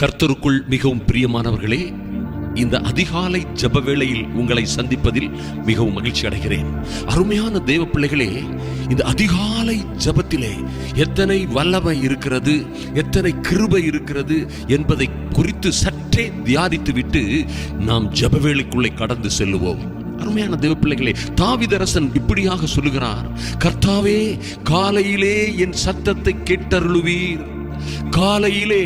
கர்த்தருக்குள் மிகவும் பிரியமானவர்களே இந்த அதிகாலை ஜப வேளையில் உங்களை சந்திப்பதில் மிகவும் மகிழ்ச்சி அடைகிறேன். அருமையான தேவ பிள்ளைகளே இந்த அதிகாலை ஜெபத்திலே எத்தனை வல்லமை இருக்கிறது எத்தனை கிருபை இருக்கிறது என்பதை குறித்து சற்றே தியானித்து விட்டு நாம் ஜப வேளைக்குள்ளே கடந்து செல்லுவோம். அருமையான தேவ பிள்ளைகளே தாவிதரசன் இப்படியாக சொல்லுகிறார் கர்த்தாவே காலையிலே என் சத்தத்தை கேட்டருளுவீர். காலையிலே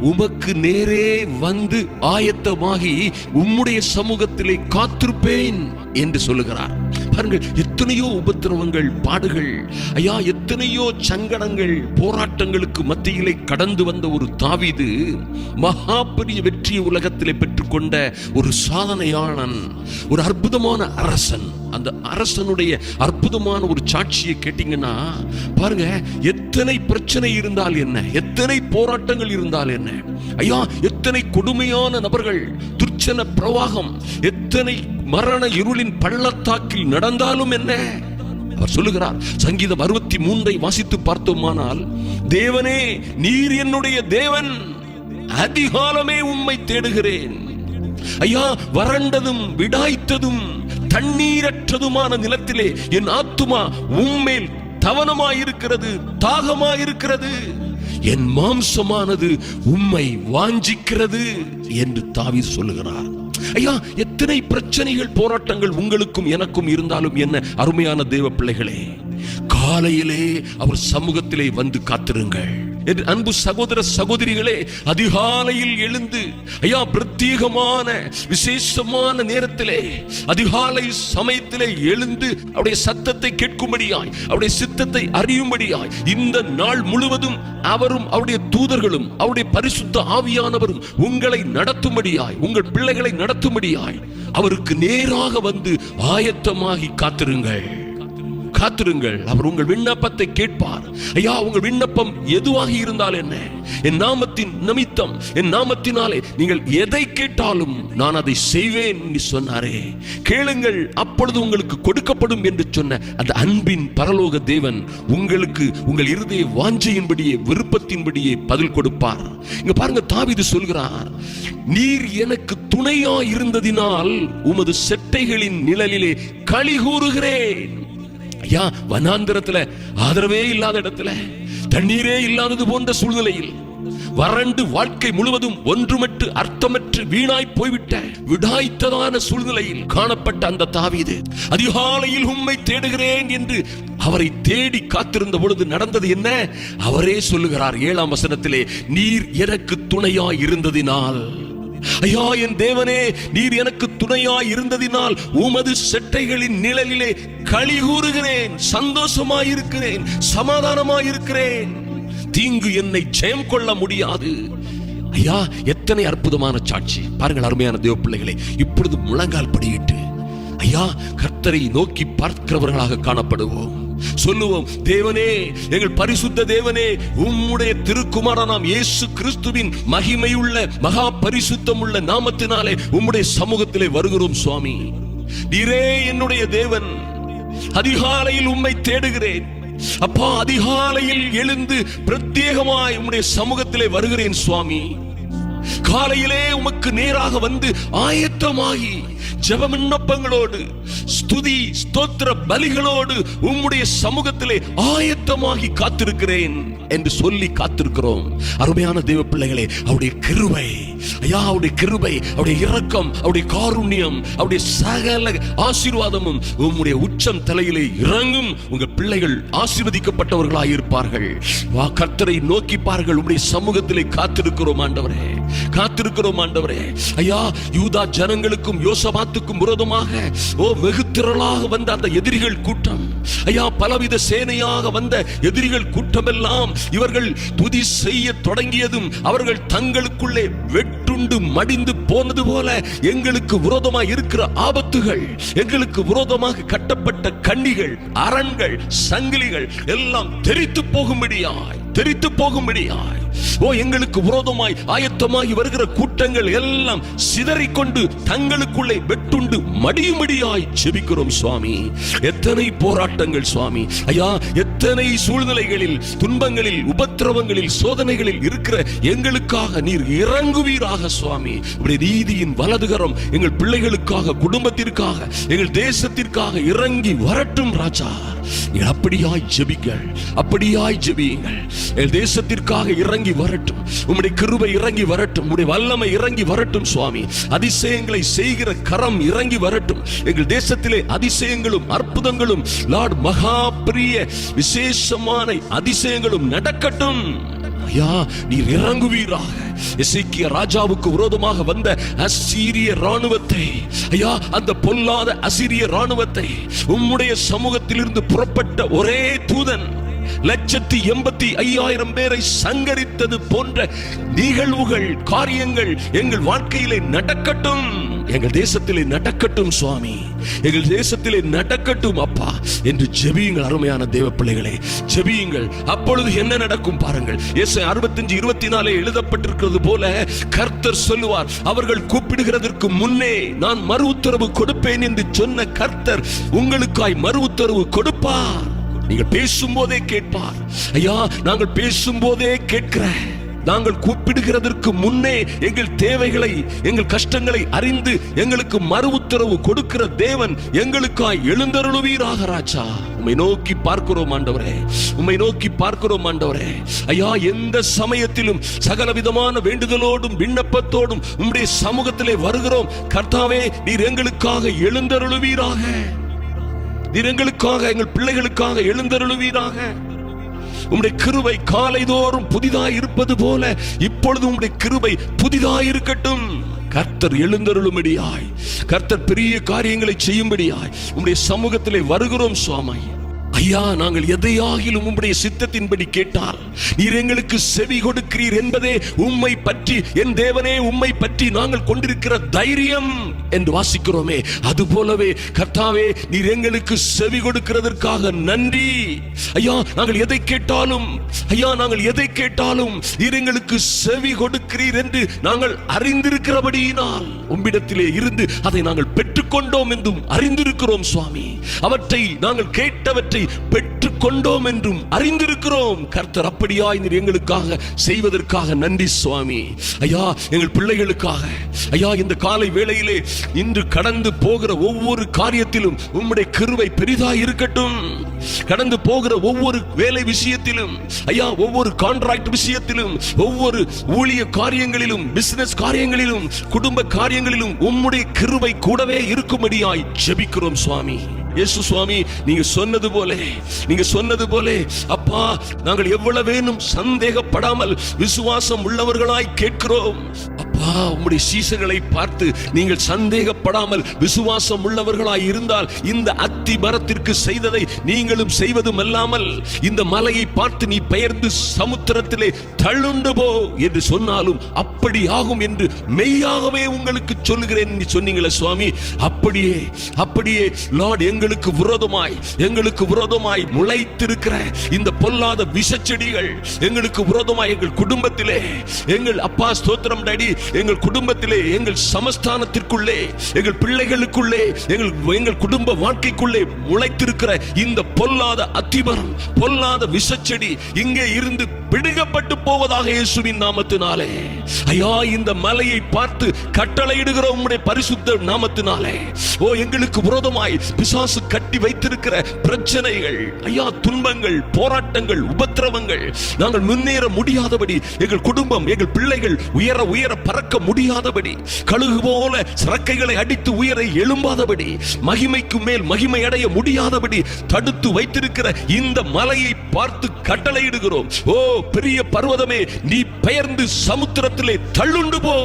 உமக்கு நேரே வந்து ஆயத்தமாகி உம்முடைய சமூகத்திலே காத்திருப்பேன் என்று சொல்லுகிறார். பாருங்கள் எத்தனையோ உபத்திரவங்கள் பாடுகள் ஐயா எத்தனையோ சங்கடங்கள் போராட்டங்களுக்கு மத்தியிலே கடந்து வந்த ஒரு தாவிது மகா பெரிய வெற்றியை உலகத்திலே பெற்றுக்கொண்ட ஒரு சாதனையாளன் ஒரு அற்புதமான அரசன். அந்த அரசனுடைய அற்புதமான ஒரு சாட்சியை கேட்டீங்கன்னா பாருங்க எத்தனை பிரச்சனை இருந்தால் என்ன? எத்தனை போராட்டங்கள் இருந்தால் என்ன? ஐயா எத்தனை கொடுமையான நபர்கள் துர்ச்சன பிரவாகம் எத்தனை மரண இருளின் பள்ளத்தாக்கில் நடந்தாலும் என்ன? அவர் சொல்லுகிறார் சங்கீதம் அறுபத்தி மூன்றை வாசித்து பார்த்தோமானால் தேவனே நீர் என்னுடைய தேவன் அதிகாலமே உம்மை தேடுகிறேன். ஐயா வறண்டதும் விடாய்த்ததும் தண்ணீரற்றதுமான நிலத்திலே என் ஆத்துமா உம்மேல் தவனமாயிருக்கிறது தாகமாயிருக்கிறது. என் மாம்சமானது உம்மை வாஞ்சிக்கிறது என்று தாவி சொல்லுகிறார். ஐயா எத்தனை பிரச்சனைகள் போராட்டங்கள் உங்களுக்கும் எனக்கும் இருந்தாலும் என்ன? அருமையான தேவ பிள்ளைகளே காலையிலே அவர் சமூகத்திலே வந்து காத்திருங்கள். அன்பு சகோதர சகோதரிகளே அதிகாலையில் எழுந்து ஐயா பிரத்யேகமான விசேஷமான நேரத்திலே அதிகாலை சமயத்திலே எழுந்து அவருடைய சத்தத்தை கேட்கும்படியாய் அவருடைய சித்தத்தை அறியும்படியாய் இந்த நாள் முழுவதும் அவரும் அவருடைய தூதர்களும் அவருடைய பரிசுத்த ஆவியானவரும் உங்களை நடத்தும்படியாய் உங்கள் பிள்ளைகளை நடத்தும்படியாய் அவருக்கு நேராக வந்து ஆயத்தமாகி காத்திருங்கள். காத்திருங்கள். அவர் உங்கள் விண்ணப்பத்தை கேட்பார். ஐயா உங்கள் விண்ணப்பம் எதுவாக இருந்தால் என்ன? என் நாமத்தின் நிமித்தம் என் நாமத்தினாலே நீங்கள் எதை கேட்டாலும் நான் அதை செய்வேன் என்று சொன்னாரே. கேளுங்கள் அப்பொழுது உங்களுக்கு கொடுக்கப்படும் என்று சொன்ன அந்த அன்பின் பரலோக தேவன் உங்களுக்கு உங்கள் இருதய வாஞ்சையின்படியே விருப்பத்தின்படியே பதில் கொடுப்பார். இங்க பாருங்க தாவிது சொல்கிறார் நீர் எனக்கு துணையா இருந்ததினால் உமது செட்டைகளின் நிழலிலே களி கூறுகிறேன். ஐயா வனாந்திரத்துல ஆதரவே இல்லாத இடத்துல தண்ணீரே இல்லாதது போன்ற சூழ்நிலையில் வறண்டு வாழ்க்கை முழுவதும் ஒன்றுமற்று அர்த்தமற்று வீணாய் போய்விட்ட விடாய்த்ததான சூழ்நிலையில் காணப்பட்ட அந்த தாவீது அதிகாலையில் உம்மை தேடுகிறேன் என்று அவரை தேடி காத்திருந்த பொழுது நடந்தது என்ன? அவரே சொல்லுகிறார் ஏழாம் வசனத்திலே நீர் எனக்கு துணையாய் இருந்ததினால். ஐயா என் தேவனே நீர் எனக்கு துணையாய் இருந்ததினால் உமது செட்டைகளின் நிழலிலே களி கூறுகிறேன் சந்தோஷமாயிருக்கிறேன் சமாதானமாயிருக்கிறேன். தீங்கு என்னை ஜெயம் கொள்ள முடியாது. ஐயா எத்தனை அற்புதமான சாட்சி. பாருங்கள் அருமையான தேவ பிள்ளைகளை இப்பொழுது முழங்கால் படியிட்டு ஐயா கர்த்தரை நோக்கி பார்க்கிறவர்களாக காணப்படுவோம். சொல்லுவோம் தேவனே எங்கள் பரிசுத்த தேவனே உம்முடைய திருக்குமாரனாம் இயேசு கிறிஸ்துவின் மகிமையுள்ள மகா பரிசுத்தமுள்ள நாமத்தினாலே உம்முடைய சமூகத்திலே வருகிறோம் சுவாமி. நீரே என்னுடைய தேவன். அதிகாலையில் உம்மை தேடுகிறேன். அப்பா அதிகாலையில் எழுந்து பிரத்யேகமாய் உம்முடைய சமூகத்திலே வருகிறேன் சுவாமி. காலையிலே உமக்கு நேராக வந்து ஆயத்தமாகி ஜப விண்ணப்பங்களோடு ஸ்துதி ஸ்தோத்திர பலிகளோடு உம்முடைய சமூகத்திலே ஆயத்தமாகி காத்திருக்கிறேன் என்று சொல்லி காத்திருக்கிறோம். அருமையான தெய்வ பிள்ளைகளே அவருடைய கிருபை ஐயா அவருடைய கிருபை அவருடைய இரக்கம் அவருடைய காருண்யம் அவருடைய சகல ஆசீர்வாதமும் உம்முடைய உச்சம் தலையிலே இறங்கும். உங்க பிள்ளைகள் ஆசீர்வதிக்கப்பட்டவர்களாக இருப்பார்கள் வா கர்த்தரை நோக்கி பாருங்கள் உம்முடைய சமூகத்திலே காத்திருக்கிறோம் ஆண்டவரே. காத்திருக்கிறோம் ஆண்டவரே. ஐயா யூதா ஜனங்களுக்கும் யோசபாத்துக்கும் விரோதமாக ஓ வெகு திரளாக வந்த அந்த எதிரிகள் கூட்டம். ஐயா பலவித சேனையாக வந்த எதிரிகள் கூட்டமெல்லாம் இவர்கள் துதி செய்ய தொடங்கியதும் அவர்கள் தங்களுக்குள்ளே வெட்டுண்டு மடிந்து போனது போல எங்களுக்கு விரோதமாக இருக்கிற ஆபத்துகள் எங்களுக்கு விரோதமாக கட்டப்பட்ட கண்ணிகள் அரண்கள் சங்கிலிகள் எல்லாம் தெரித்து போகும்படியாய். தெரித்து போகும்படியாய். ஓ எங்களுக்கு விரோதமாய் ஆயத்தமாகி வருகிற கூட்டங்கள் எல்லாம் சிதறிக்கொண்டு தங்களுக்குள்ளே வெட்டுண்டு மடியும்படியாய் செபிக்கிறோம் சுவாமி. எத்தனை போராட்டங்கள் சுவாமி. ஐயா எத்தனை சூழ்நிலைகளில் துன்பங்களில் உபத்திரவங்களில் சோதனைகளில் இருக்கிற எங்களுக்காக நீர் இறங்குவீராக சுவாமி. இப்படி நீதியின் வலதுகரம் எங்கள் பிள்ளைகளுக்காக குடும்பத்திற்காக எங்கள் தேசத்திற்காக இறங்கி வரட்டும் ராஜா. அப்படியாய் ஜெபிங்கள் அப்படியாய் ஜெபியுங்கள். எங்கள் தேசத்திற்காக இறங்கி வரட்டும். உம்முடைய கிருபை இறங்கி வரட்டும். உம்முடைய வல்லமை இறங்கி வரட்டும் சுவாமி. அதிசயங்களை செய்கிற கரம் இறங்கி வரட்டும். எங்கள் தேசத்திலே அதிசயங்களும் அற்புதங்களும் லார்ட் மகா பிரிய விசேஷமான அதிசயங்களும் நடக்கட்டும். ஐயா நீர் இறங்குவீராக. எசேக்கிய ராஜாவுக்கு விரோதமாக வந்த அசீரிய ராணுவத்தை ஐயா அந்த பொல்லாத அசிரிய ராணுவத்தை உம்முடைய சமூகத்திலிருந்து புறப்பட்ட ஒரே தூதன். லட்சத்தி எண்பத்தி ஐயாயிரம் பேரை சங்கரித்தது போன்ற நிகழ்வுகள் காரியங்கள் எங்கள் வாழ்க்கையிலே நடக்கட்டும். எங்கள் தேசத்திலே நடக்கட்டும் சுவாமி. எங்கள் தேசத்திலே நடக்கட்டும் அப்பா. என்று ஜெபியுங்கள் அருமையான தேவ பிள்ளைகளே. ஜெபியுங்கள். அப்பொழுது என்ன நடக்கும் பாருங்கள். இயேசு அறுபத்தஞ்சு இருபத்தி நாலு எழுதப்பட்டிருக்கிறது போல கர்த்தர் சொல்லுவார் அவர்கள் கூப்பிடுகிறதற்கு முன்னே நான் மறு உத்தரவு கொடுப்பேன் என்று சொன்ன கர்த்தர் உங்களுக்காய் மறு உத்தரவு கொடுப்பார். நீங்கள் பேசும்போதே கேட்பார். ஐயா நாங்கள் பேசும்போதே கேட்கிற நாங்கள் கூப்பிடுகிறதற்கு முன்னே எங்கள் தேவைகளை எங்கள் கஷ்டங்களை அறிந்து எங்களுக்கு மறு உத்தரவு கொடுக்கிற தேவன் எங்களுக்காய் எழுந்தருளுவீராக ராஜா. உம்மை நோக்கி பார்க்கிறோம் ஆண்டவரே. உம்மை நோக்கி பார்க்கிறோம் ஆண்டவரே. ஐயா எந்த சமயத்திலும் சகல விதமான வேண்டுதலோடும் விண்ணப்பத்தோடும் உம்முடைய சமூகத்திலே வருகிறோம். கர்த்தாவே நீர் எங்களுக்காக எழுந்தருளுவீராக. தினங்களுக்காக எங்கள் பிள்ளைகளுக்காக எழுந்தருளுவீராக. உம்முடைய கிருபை காலைதோறும் புதிதாய் இருப்பது போல இப்பொழுது உம்முடைய கிருபை புதிதாய் இருக்கட்டும் கர்த்தர் எழுந்தருளும்படியாய் கர்த்தர் பெரிய காரியங்களை செய்யும்படியாய் உம்முடைய சமூகத்திலே வருகிறோம் சுவாமி ஐயா நாங்கள் எதையாகிலும் உம்முடைய சித்தத்தின்படி கேட்டால் நீர் எங்களுக்கு செவி கொடுக்கிறீர் என்பதே உம்மை பற்றி என் தேவனே உம்மை பற்றி நாங்கள் கொண்டிருக்கிற தைரியம் என்று வாசிக்கிறோமே. அது போலவே கர்த்தாவே நீர் எங்களுக்கு செவி கொடுக்கிறதற்காக நன்றி. ஐயா நாங்கள் எதை கேட்டாலும் ஐயா நாங்கள் எதை கேட்டாலும் நீர் எங்களுக்கு செவி கொடுக்கிறீர் என்று நாங்கள் அறிந்திருக்கிறபடியினால் உம்மிடத்திலே இருந்து அதை நாங்கள் பெற்றுக்கொண்டோம் என்றும் அறிந்திருக்கிறோம் சுவாமி. அவற்றை நாங்கள் கேட்டவற்றை பெற்றுக் கொண்டோம் என்றும் அறிந்திருக்கிறோம். கர்த்தர் அப்படியாய் நீர் எங்களுக்காக செய்வதற்காக நன்றி சுவாமி. ஐயா எங்கள் பிள்ளைகளுக்காக. ஐயா இந்த காலை வேளையிலே இன்று கடந்து போகிற ஒவ்வொரு காரியத்திலும் உம்முடைய கிருவை பெரிதாய் இருக்கட்டும். கடந்து போகிற ஒவ்வொரு வேலை விஷயத்திலும் ஐயா ஒவ்வொரு கான்ட்ராக்ட் விஷயத்திலும் ஒவ்வொரு ஊழிய காரியங்களிலும் பிசினஸ் காரியங்களிலும் குடும்ப காரியங்களிலும் உம்முடைய கிருபை கூடவே இருக்கும்படியாய் ஜெபிக்கிறோம் சுவாமி. இயேசு சுவாமி நீங்க சொன்னது போல நீங்க சொன்னது போல அப்பா நாங்கள் எவ்வளவேனும் சந்தேகப்படாமல் விசுவாசம் உள்ளவர்களாய் கேட்கிறோம். ஆ உம்முடைய சீசர்களை பார்த்து நீங்கள் சந்தேகப்படாமல் விசுவாசம் உள்ளவர்களாய் இருந்தால் இந்த அத்தி மரத்திற்கு செய்ததை நீங்களும் செய்வதும் அல்லாமல் இந்த மலையை பார்த்து நீ பெயர்ந்து சமுத்திரத்திலே தள்ளுண்டு போ என்று சொன்னாலும் அப்படி ஆகும் என்று மெய்யாகவே உங்களுக்கு சொல்லுகிறேன் சொன்னீங்களே சுவாமி. அப்படியே அப்படியே லார்ட் எங்களுக்கு விரோதமாய் எங்களுக்கு விரோதமாய் முளைத்திருக்கிற இந்த பொல்லாத விஷச்செடிகள் எங்களுக்கு விரோதமாய் எங்கள் குடும்பத்திலே எங்கள் அப்பா ஸ்தோத்திரம் டாடி எங்கள் குடும்பத்திலே எங்கள் சமஸ்தானத்திற்குள்ளே எங்கள் பிள்ளைகளுக்குள்ளே எங்கள் எங்கள் குடும்ப வாழ்க்கைக்குள்ளே முளைத்திருக்கிற இந்த பொல்லாத அத்திமரம் பொல்லாத விஷச்செடி இங்கே இருந்து பிடுங்கப்பட்டு போவதாக இயேசுவின் நாமத்தினாலே. ஐயா இந்த மலையை பார்த்து கட்டளையிடுகிற உம்முடைய பரிசுத்த நாமத்தினாலே. ஓ எங்களுக்கு விரோதமாய் பிசாசு கட்டி வைத்திருக்கிற பிரச்சனைகள் ஐயா துன்பங்கள் போராட்டங்கள் உபத்திரவங்கள் நாங்கள் முன்னேற முடியாதபடி எங்கள் குடும்பம் எங்கள் பிள்ளைகள் உயர உயர பறக்க முடியாதபடி கழுகு போல சிறக்கைகளை அடித்து உயர எழும்பாதபடி மகிமைக்கு மேல் மகிமை அடைய முடியாதபடி தடுத்து வைத்திருக்கிற இந்த மலையை பார்த்து கட்டளையிடுகிறோம். ஓ பெரிய பர்வதமே நீ பெயர்ந்து சமுத்திரத்திலே தள்ளுண்டு போ.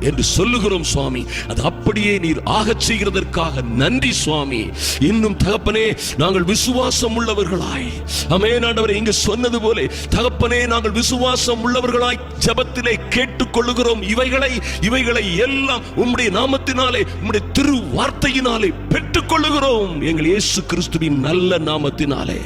என்று சொல்லுகிறோம் சுவாமி. அது அப்படியே நீர் ஆகச் செய்கிறதற்காக நன்றி சுவாமி. இன்னும் தகப்பனே நாங்கள் விசுவாசம் உள்ளவர்களாய். அமேனாண்டவரை இங்கு சொன்னது போல தகப்பனே நாங்கள் விசுவாசம் உள்ளவர்களாய் ஜெபத்திலே கேட்டுக்கொள்ளுகிறோம். இவைகளை இவைகளை எல்லாம் உம்முடைய நாமத்தினாலே உம்முடைய திரு வார்த்தையினாலே பெற்றுக்கொள்ளுகிறோம். எங்கள் இயேசு கிறிஸ்துவின் நல்ல நாமத்தினாலே.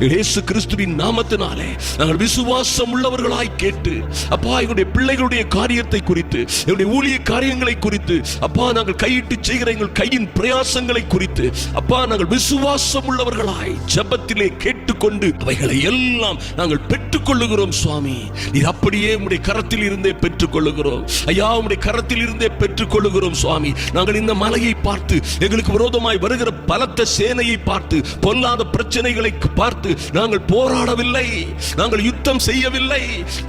இயேசு கிறிஸ்துவின் நாமத்தினாலே நாங்கள் விசுவாசம் உள்ளவர்களாய் கேட்டு அப்பா எங்களுடைய பிள்ளைகளுடைய காரியத்தை குறித்து எங்களுடைய ஊழிய காரியங்களை குறித்து. அப்பா நாங்கள் கையிட்டு செய்கிற எங்கள் கையின் பிரயாசங்களை குறித்து. அப்பா நாங்கள் விசுவாசம் உள்ளவர்களாய் ஜெபத்திலே கேட்டுக்கொண்டு அவைகளை எல்லாம் நாங்கள் பெற்றுக்கொள்ளுகிறோம் சுவாமி. நீர் அப்படியே உடைய கரத்தில் இருந்தே பெற்றுக்கொள்ளுகிறோம். ஐயா உடைய கரத்தில் இருந்தே பெற்றுக்கொள்ளுகிறோம் சுவாமி. நாங்கள் இந்த மலையை பார்த்து எங்களுக்கு விரோதமாய் வருகிற பலத்த சேனையை பார்த்து பொல்லாத பிரச்சனைகளை பார்த்து நாங்கள் போராடவில்லை. நாங்கள் யுத்தம் செய்யவில்லை.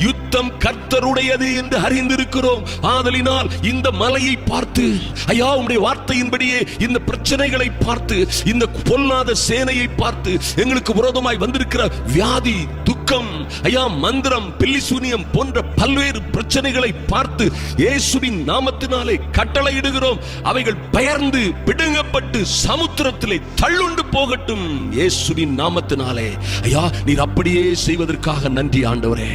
யுத்தம் கர்த்தருடையது என்று அறிந்திருக்கிறோம். ஆதலினால் இந்த மலையை பார்த்து ஐயா உடைய வார்த்தையின்படியே இந்த பிரச்சனைகளை பார்த்து இந்த பொல்லாத சேனையை பார்த்து எங்களுக்கு விரோதமாய் வந்திருக்கிற வியாதி துக்கம் ஐயா மந்திரம் பில்லிசூனியம் போன்ற பல்வேறு பிரச்சனைகளை பார்த்து இயேசுவின் நாமத்தினாலே கட்டளையிடுகிறோம். அவைகள் பெயர்ந்து பிடுங்கப்பட்டு சமுத்திரத்திலே தள்ளுண்டு போகட்டும் இயேசுவின் நாமத்தினாலே. ஐயா நீர் அப்படியே செய்வதற்காக நன்றி ஆண்டவரே.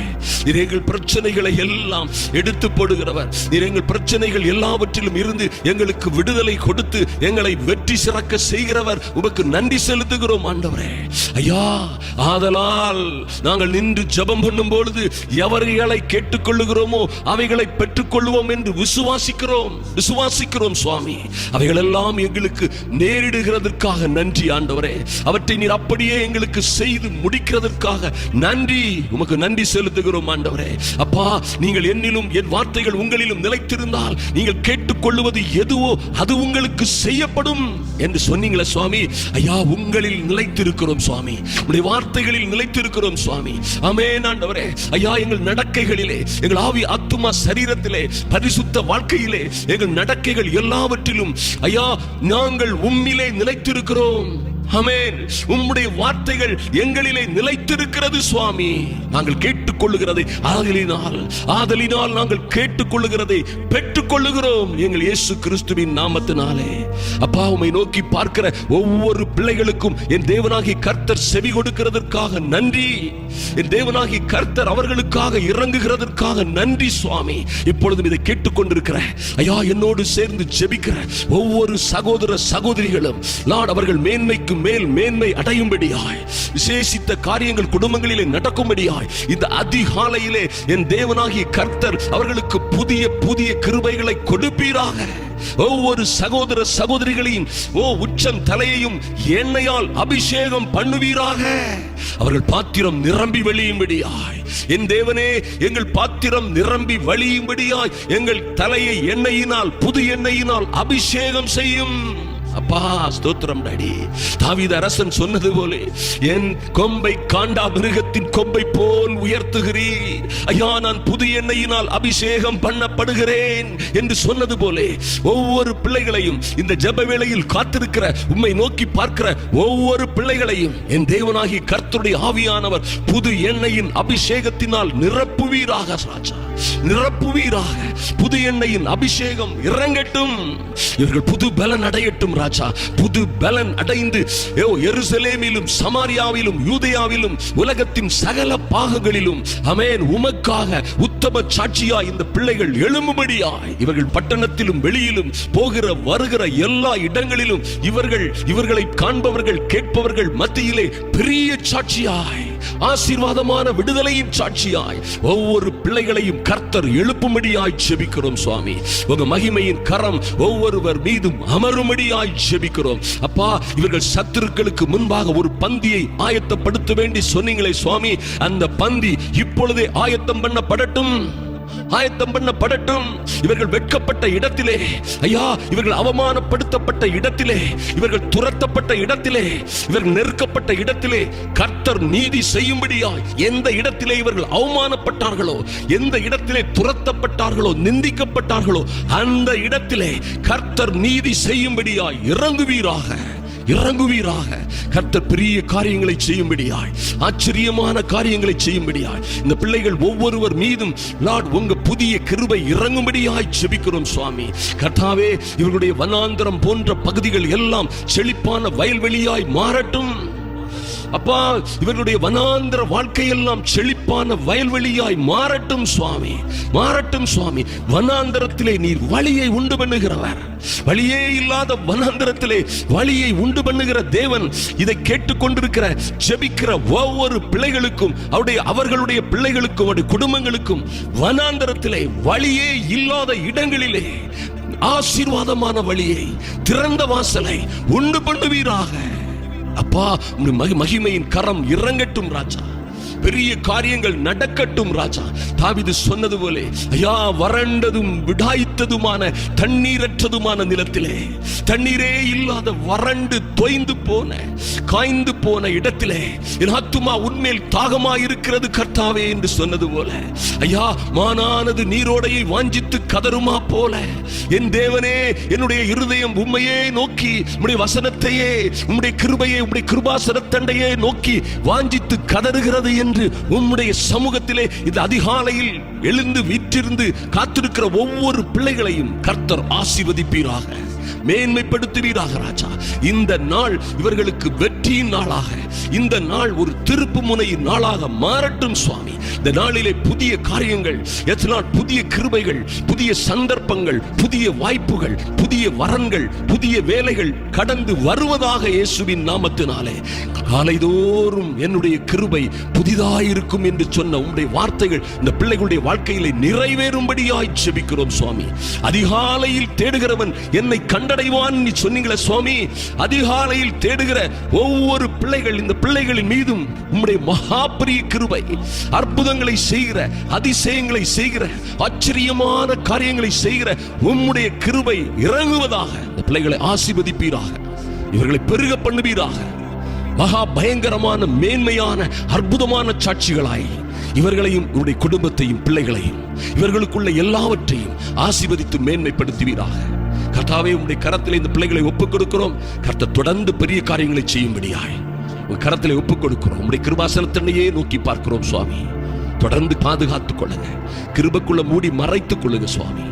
நீர் எங்கள் பிரச்சனைகளை எல்லாம் எடுத்து போடுகிறவர். நீர் எங்கள் பிரச்சனைகள் எல்லாவற்றிலும் இருந்து எங்களுக்கு விடுதலை கொடுத்து எங்களை வெற்றி சிறக்க செய்கிறவர். உமக்கு நன்றி செலுத்துகிறோம் ஆண்டவரே. ஐயா ஆதலால் நாங்கள் நின்று ஜெபம் பண்ணும் பொழுது எவர்களை கேட்டுக்கொள்ளுகிறோமோ அவைகளை பெற்றுக்கொள்வோம் என்று விசுவாசிக்கிறோம். விசுவாசிக்கிறோம் சுவாமி. அவைகளெல்லாம் எங்களுக்கு நேரிடுகிறதற்காக நன்றி ஆண்டவரே. அவற்றை நீர் அப்படியே எங்களுக்கு செய்து முடிக்கிறதற்காக நன்றி. உமக்கு நன்றி செலுத்துகிறோம் ஆண்டவரே. அப்பா நீங்கள் என்னிலும் என் வார்த்தைகள் உங்களிலும் நிலைத்திருந்தால் நீங்கள் கேட்டுக்கொள்வது எதுவோ அது உங்களுக்கு செய்யப்படும் என்று சொன்னீங்களே சுவாமி. ஐயா உங்களில் நிலைத்திருக்கிறோம் சுவாமி. உடைய வார்த்தைகளில் நிலைத்திருக்கிறோம் சுவாமி. அமேன் ஆண்டவரே. ஐயா எங்கள் நடக்கைகளிலே எங்கள் ஆவி ஆத்துமா சரீரத்திலே பரிசுத்த வாழ்க்கையிலே எங்கள் நடக்கைகள் எல்லாவற்றிலும் ஐயா நாங்கள் உம்மிலே நிலைத்திருக்கிறோம். அமேன் உம்முடைய வார்த்தைகள் எங்களிலே நிலைத்திருக்கிறது சுவாமி. நாங்கள் கேட்டுக்கொள்ளுகிறதை ஆதலினால் ஆதலினால் நாங்கள் கேட்டுக்கொள்ளுகிறதை பெற்றுக்கொள்ளுகிறோம் எங்கள் இயேசு கிறிஸ்துவின் நாமத்தினாலே. அப்பா உமை நோக்கி பார்க்கிற ஒவ்வொரு பிள்ளைகளுக்கும் என் தேவனாகி கர்த்தர் செவி கொடுக்கிறதற்காக நன்றி. என் தேவனாகி கர்த்தர் அவர்களுக்காக இறங்குகிறதற்காக நன்றி சுவாமி. இப்பொழுதும் இதை கேட்டுக்கொண்டிருக்கிற ஐயா என்னோடு சேர்ந்து ஜெபிக்கிற ஒவ்வொரு சகோதர சகோதரிகளும் நான் அவர்கள் மேன்மைக்கு மேல் மேன்மை அடையும்படியாய். விசேஷித்த காரியங்கள் குடும்பங்களிலே நடக்கும்படியாய். இந்த அதிகாலையிலே என் தேவனாகிய கர்த்தர் அவர்களுக்கு புதிய புதிய கிருபைகளை கொடுப்பீராக. ஒவ்வொரு சகோதர சகோதரிகளையும் ஓ உச்சம் தலையையும் எண்ணெயால் அபிஷேகம் பண்ணுவீராக. அவர்கள் பாத்திரம் நிரம்பி வெளியும்படியாய். என் தேவனே எங்கள் பாத்திரம் நிரம்பி வழியும்படியாய் எங்கள் தலையை எண்ணெயினால் புது எண்ணெயினால் அபிஷேகம் செய்யும். அப்பா ஸ்தோத்திரம் டாடி. தாவித அரசன் சொன்னது போல என் கொம்பை காண்டா மிருகத்தின் கொம்பை போல் உயர்த்துகிறீர். ஐயா நான் புது எண்ணெயினால் அபிஷேகம் பண்ணப்படுகிறேன். என்று சொன்னது போல ஒவ்வொரு பிள்ளைகளையும் இந்த ஜப வேளையில் காத்திருக்கிற உம்மை நோக்கி பார்க்கிற ஒவ்வொரு பிள்ளைகளையும் என் தேவனாகி கர்த்தருடைய ஆவியானவர் புது எண்ணெயின் அபிஷேகத்தினால் நிரப்புவீராக ராஜா. நிரப்புவீராக. புது எண்ணெயின் அபிஷேகம் இறங்கட்டும். இவர்கள் புது பலன் அடையட்டும் ராஜா புது பலன் அடைந்து ஏ, எருசலேமிலும் சமாரியாவிலும் யூதையாவிலும் உலகத்தின் சகல பாகங்களிலும் அமேன் உமக்காக உத்தம சாட்சியா இந்த பிள்ளைகள் எழும்பும்படியாய் இவர்கள் பட்டணத்திலும் வெளியிலும் போகிற வருகிற எல்லா இடங்களிலும் இவர்கள் இவர்களை காண்பவர்கள் கேட்பவர்கள் மத்தியிலே பெரிய சாட்சியாய். ஆசீர்வாதமான விடுதலையின் சாட்சியாய் ஒவ்வொரு பிள்ளைகளையும் கர்த்தர் எழுப்பும்படியாய் ஜெபிக்கிறோம் சுவாமி. உங்க மகிமையின் கரம் ஒவ்வொருவர் மீதும் அமரும்படியாய் ஜெபிக்கிறோம். அப்பா இவர்கள் சத்துருக்களுக்கு முன்பாக ஒரு பந்தியை ஆயத்தப்படுத்த வேண்டி சொன்னீங்களே சுவாமி. அந்த பந்தி இப்பொழுதே ஆயத்தம் பண்ணப்படட்டும். ஆயத்தம் பண்ணப்படட்டும். இவர்கள் வெட்கப்பட்ட இடத்திலே ஐயா இவர்கள் அவமானப்படுத்தப்பட்ட இடத்திலே இவர்கள் துரத்தப்பட்ட இடத்திலே இவர்கள் நெருக்கப்பட்ட இடத்திலே கர்த்தர் நீதி செய்யும்படியாய் எந்த இடத்திலே இவர்கள் அவமானப்பட்டார்களோ எந்த இடத்திலே துரத்தப்பட்டார்களோ நிந்திக்கப்பட்டார்களோ அந்த இடத்திலே கர்த்தர் நீதி செய்யும்படியாய் இறங்குவீராக. இறங்குவீராக. கர்த்தர் பெரிய காரியங்களை செய்யும்படியாய் ஆச்சரியமான காரியங்களை செய்யும்படியாய் இந்த பிள்ளைகள் ஒவ்வொருவர் மீதும் லார்ட் உங்க புதிய கிருபை இறங்கும்படியாய் ஜெபிக்கிறோம் சுவாமி. கர்த்தாவே இவர்களுடைய வனாந்தரம் போன்ற பகுதிகள் எல்லாம் செழிப்பான வயல்வெளியாய் மாறட்டும். அப்பா இவர்களுடைய வனாந்திர வாழ்க்கையெல்லாம் செழிப்பான வயல்வெளியாய் மாறட்டும் சுவாமி மாறட்டும் சுவாமி. வனாந்திரத்திலே நீர் வழியை உண்டு பண்ணுகிறவர். வழியே இல்லாத வனாந்திரத்திலே வழியை உண்டு பண்ணுகிற தேவன் இதை கேட்டுக்கொண்டிருக்கிற ஜெபிக்கிற ஒவ்வொரு பிள்ளைகளுக்கும் அவருடைய அவர்களுடைய பிள்ளைகளுக்கும் அவருடைய குடும்பங்களுக்கும் வனாந்திரத்திலே வழியே இல்லாத இடங்களிலே ஆசீர்வாதமான வழியை திறந்த வாசலை உண்டு பண்ணுவீராக. அப்பா மகிமையின் கரம் இறங்கட்டும் ராஜா. பெரிய காரியங்கள் நடக்கட்டும் ராஜா. தாவிது சொன்னது போலே ஐயா வறண்டதும் விடாய்த்ததுமான தண்ணீரற்றதுமான நிலத்திலே தண்ணீரே இல்லாத வறண்டு தொய்ந்து போன காய்ந்து போன இடத்திலே என் ஆத்துமா உண்மையில் தாகமா இருக்கிறது கர்த்தாவே என்று சொன்னது போல ஐயா மானானது நீரோடையை வாஞ்சித்து கதருமா போல என் தேவனே என்னுடைய இருதயம் உண்மையே நோக்கி உம்முடைய வசனத்தையே உம்முடைய கிருபையை உம்முடைய கிருபாசனத்தண்டையே நோக்கி வாஞ்சித்து கதறுகிறது என்று என்று உம்முடைய சமூகத்திலே இந்த அதிகாலையில் எழுந்து வீற்றிருந்து காத்திருக்கிற ஒவ்வொரு பிள்ளைகளையும் கர்த்தர் ஆசிர்வதிப்பீராக. மேன்மைப்படுத்துவீராக ராஜா. இந்த நாள் இவர்களுக்கு வெற்றியின் நாளாக. இந்த நாள் ஒரு திருப்பு முனையின் நாளாக மாறட்டும் சுவாமி. இந்த நாளிலே புதிய காரியங்கள் எத்தனால் புதிய கிருபைகள் புதிய சந்தர்ப்பங்கள் புதிய வாய்ப்புகள் புதிய வரன்கள் புதிய வேலைகள் கடந்து வருவதாக இயேசுவின் நாமத்தினாலே. காலைதோறும் என்னுடைய கிருபை புதிதாயிருக்கும் என்று சொன்ன உங்களுடைய வார்த்தைகள் இந்த பிள்ளைகளுடைய வாழ்க்கையிலே நிறைவேறும்படியாய் ஜெபிக்கிறோம் சுவாமி. அதிகாலையில் தேடுகிறவன் என்னை கண்டடைவான் நீ சொன்னீங்களே சுவாமி. அதிகாலையில் தேடுகிற ஒவ்வொரு பிள்ளைகள் இந்த பிள்ளைகளின் மீதும் உம்முடைய மகாபிரிய கிருபை அற்புதங்களை செய்கிற அதிசயங்களை செய்கிற ஆச்சரியமான காரியங்களை செய்கிற உம்முடைய கிருபை இறங்குவதாக. இந்த பிள்ளைகளை ஆசிர்வதிப்பீராக. இவர்களை பெருக பண்ணுவீராக. மகா பயங்கரமான மேன்மையான அற்புதமான சாட்சிகளாய் இவர்களையும் இவருடைய குடும்பத்தையும் பிள்ளைகளையும் இவர்களுக்குள்ள எல்லாவற்றையும் ஆசிர்வதித்து மேன்மைப்படுத்துவீராக. கர்த்தாவே உங்களுடைய கரத்தில் இந்த பிள்ளைகளை ஒப்புக் கொடுக்கிறோம் கர்த்தர் தொடர்ந்து பெரிய காரியங்களை செய்யும்படியாய் உங்க கரத்தில் ஒப்புக் கொடுக்கிறோம் உங்களுடைய கிருபாசனத்தினையே நோக்கி பார்க்கிறோம் சுவாமி. தொடர்ந்து பாதுகாத்துக் கொள்ளுங்க. கிருபக்குள்ள மூடி மறைத்துக் கொள்ளுங்க சுவாமி.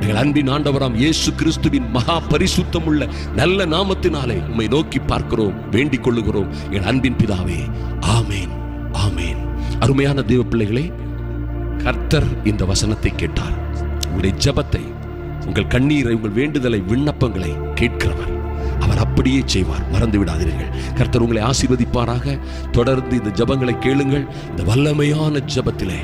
எங்கள் அன்பின் ஆண்டவராம் இயேசு கிறிஸ்துவின் மகா பரிசுத்தம் உள்ள நல்ல நாமத்தினாலே உம்மை நோக்கி பார்க்கிறோம் வேண்டிக் கொள்ளுகிறோம். எங்கள் அன்பின் பிதாவே ஆமேன் ஆமேன். அருமையான தேவ பிள்ளைகளே கர்த்தர் இந்த வசனத்தை கேட்டார். உங்களுடைய ஜெபத்தை உங்கள் கண்ணீரை உங்கள் வேண்டுதலை விண்ணப்பங்களை கேட்கிறவர். அவர் அப்படியே செய்வார். மறந்து விடாதீர்கள். கர்த்தர் உங்களை ஆசீர்வதிப்பாராக. தொடர்ந்து இந்த ஜபங்களை கேளுங்கள். இந்த வல்லமையான ஜபத்திலே.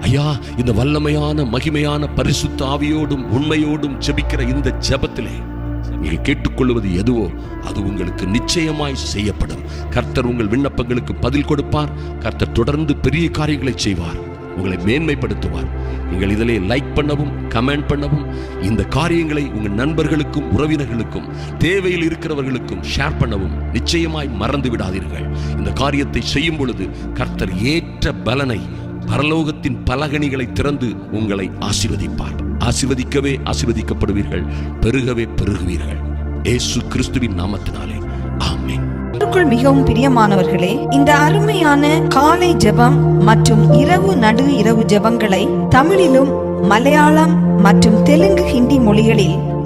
ஐயா இந்த வல்லமையான மகிமையான பரிசுத்த ஆவியோடும் உண்மையோடும் ஜெபிக்கிற இந்த ஜபத்திலே நீங்கள் கேட்டுக்கொள்வது எதுவோ அது உங்களுக்கு நிச்சயமாய் செய்யப்படும். கர்த்தர் உங்கள் விண்ணப்பங்களுக்கு பதில் கொடுப்பார். கர்த்தர் தொடர்ந்து பெரிய காரியங்களை செய்வார். உங்களை மேன்மைப்படுத்துவார். நீங்கள் இதிலே லைக் பண்ணவும் கமெண்ட் பண்ணவும் இந்த காரியங்களை உங்கள் நண்பர்களுக்கும் உறவினர்களுக்கும் தேவையில் இருக்கிறவர்களுக்கும் ஷேர் பண்ணவும் நிச்சயமாய் மறந்து விடாதீர்கள். இந்த காரியத்தை செய்யும் பொழுது கர்த்தர் ஏற்ற பலனை பரலோகத்தின் பலகணிகளை திறந்து உங்களை ஆசிர்வதிப்பார். ஆசிர்வதிக்கவே ஆசிர்வதிக்கப்படுவீர்கள் பெருகவே பெருகுவீர்கள். ஏசு கிறிஸ்துவின் நாமத்தினாலே. கர்த்தருக்குள் மிகவும் பிரியமானவர்களே இந்த அருமையான காலை ஜெபம் மற்றும் இரவு நடு இரவு ஜெபங்களை தமிழிலும் மலையாளம் மற்றும் தெலுங்கு ஹிந்தி மொழிகளில்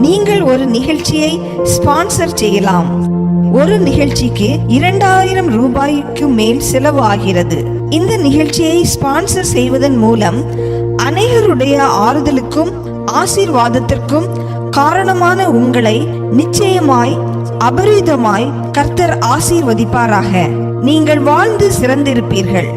நீங்கள் ஒரு நிகழ்ச்சியை ஸ்பான்சர் செய்யலாம். ஒரு நிகழ்ச்சிக்கு இரண்டாயிரம் ரூபாய்க்கு மேல் செலவு ஆகிறது இந்த நிகழ்ச்சியை ஸ்பான்சர் செய்வதன் மூலம் அநேகருடைய ஆறுதலுக்கும் ஆசீர்வாதத்திற்கும் காரணமான உங்களை நிச்சயமாய் அபரிதமாய் கர்த்தர் ஆசீர்வதிப்பாராக. நீங்கள் வாழ்ந்து சிறந்திருப்பீர்கள்.